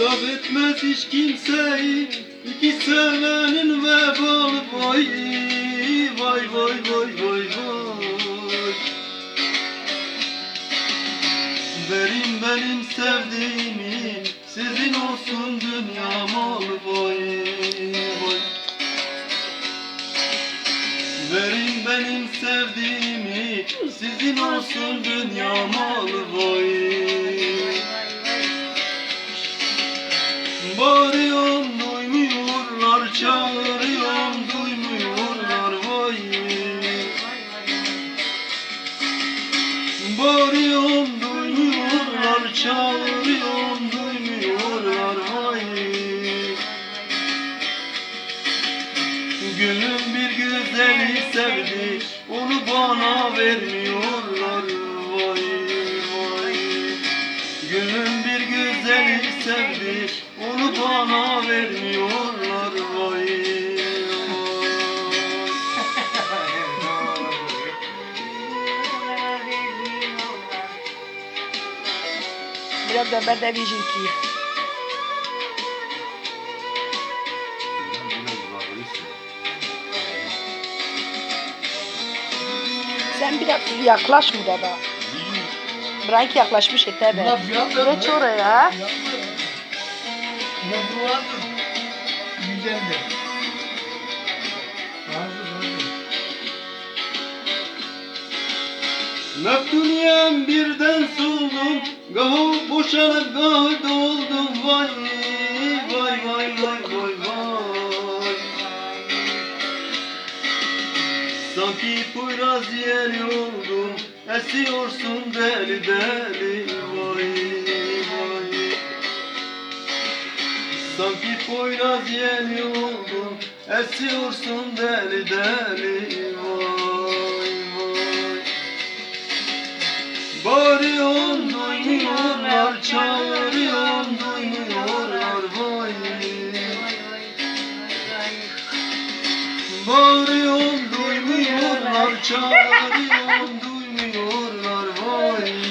İcap etmez hiç kimseyi. İki sevenin vebalı vay Vay vay vay vay vay. Verin benim sevdiğimi Sizin olsun dünya malı vay vay Verin benim sevdiğimi Sizin olsun dünya malı vay Bağırıyorum duymuyorlar Çağırıyorum duymuyorlar vay. Bağırıyorum duymuyorlar Çağırıyorum duymuyorlar vay. Gülüm bir güzeli sevdi Onu bana vermiyorlar vay vay. Gülüm bir sevdi Onu bana vermiyorlar vay Biraz da ben de bir jinki. Sen biraz yaklaş mı da Bırak yaklaşmış yeter be. Geç oraya. Ne bu vardır? Güzeldir. Vardır vardır. Meftuniyem birden soldum Gahı boşanıp gahı doldum Vay vay vay vay vay vay Sanki Poyraz yer oldum Esiyorsun deli deli vay Sanki Poyraz yer oldum Esiyorsun deli deli Vay vay. Bağırıyorum duymuyorlar, çağırıyorum duymuyorlar vay. Bağırıyorum duymuyorlar, çağırıyorum duymuyorlar vay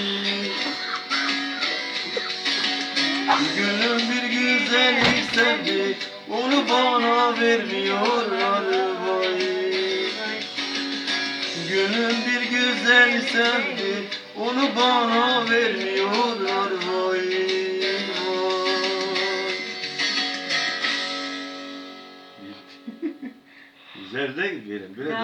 sevdi, onu bana vermiyorlar vay Gönlüm bir güzel sevdi, onu bana vermiyorlar vay. Güzel değil mi? Böyle